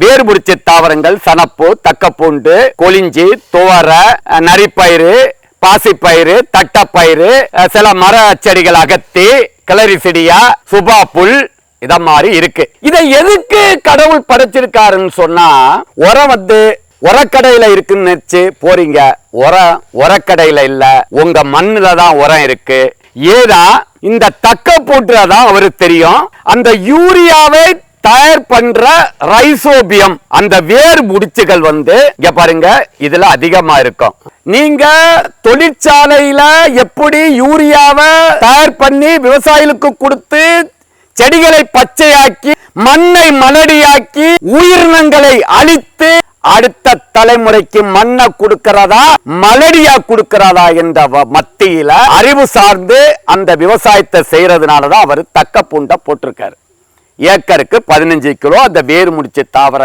வேர்புடிச்ச தாவரங்கள் சணப்பு தக்கப்பூண்டு கொலிஞ்சி துவர நரிப்பயிறு பாசிப்பயிறு தட்டப்பயிறு சில மர செடிகள் அகத்தி கிளரிசிடியா சுபா புல் இத மாதிரி இருக்கு. இதை எதுக்கு கடவுள் படைச்சிருக்காருன்னு சொன்னா உரம் வந்து உரக்கடையில இருக்குன்னு நினைச்சு போறீங்க. உரம் உரக்கடையில இல்ல உங்க மண்ணுல தான் உரம் இருக்கு. ஏதா இந்த தக்க போட்டுறதான் அவருக்கு தெரியும். அந்த யூரியாவை பண்ற ரைசோபியம் அந்த வேர் முடிச்சுகள் வந்து இங்க பாருங்க இதுல அதிகமா இருக்கும். நீங்க தொழிற்சாலையில எப்படி யூரியாவை தயார் பண்ணி விவசாயிகளுக்கு கொடுத்து செடிகளை பச்சையாக்கி மண்ணை மலடியாக்கி உயிரினங்களை அழித்து அடுத்த தலைமுறைக்கு மண்ணை கொடுக்கிறதா மலடியா கொடுக்கிறதா என்ற மத்தியில அறிவு சார்ந்து அந்த விவசாயத்தை செய்யறதுனாலதான் அவர் தக்க பூண்டை போட்டிருக்காரு. ஏக்கருக்கு பதினஞ்சு கிலோ அந்த வேர் முடிச்ச தாவர